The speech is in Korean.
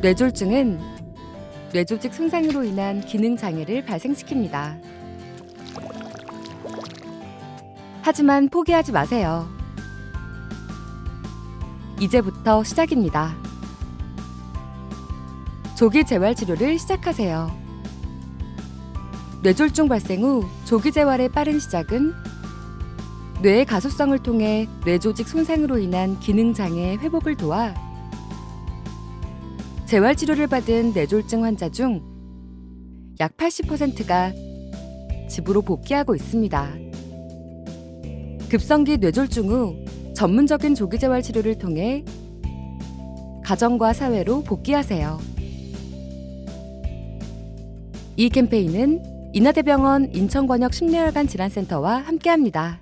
뇌졸중은 뇌조직 손상으로 인한 기능 장애를 발생시킵니다. 하지만 포기하지 마세요. 이제부터 시작입니다. 조기 재활 치료를 시작하세요. 뇌졸중 발생 후 조기 재활의 빠른 시작은 뇌의 가소성을 통해 뇌조직 손상으로 인한 기능 장애 회복을 도와 재활 치료를 받은 뇌졸중 환자 중 약 80%가 집으로 복귀하고 있습니다. 급성기 뇌졸중 후 전문적인 조기 재활 치료를 통해 가정과 사회로 복귀하세요. 이 캠페인은 인하대병원 인천권역 심뇌혈관 질환센터와 함께합니다.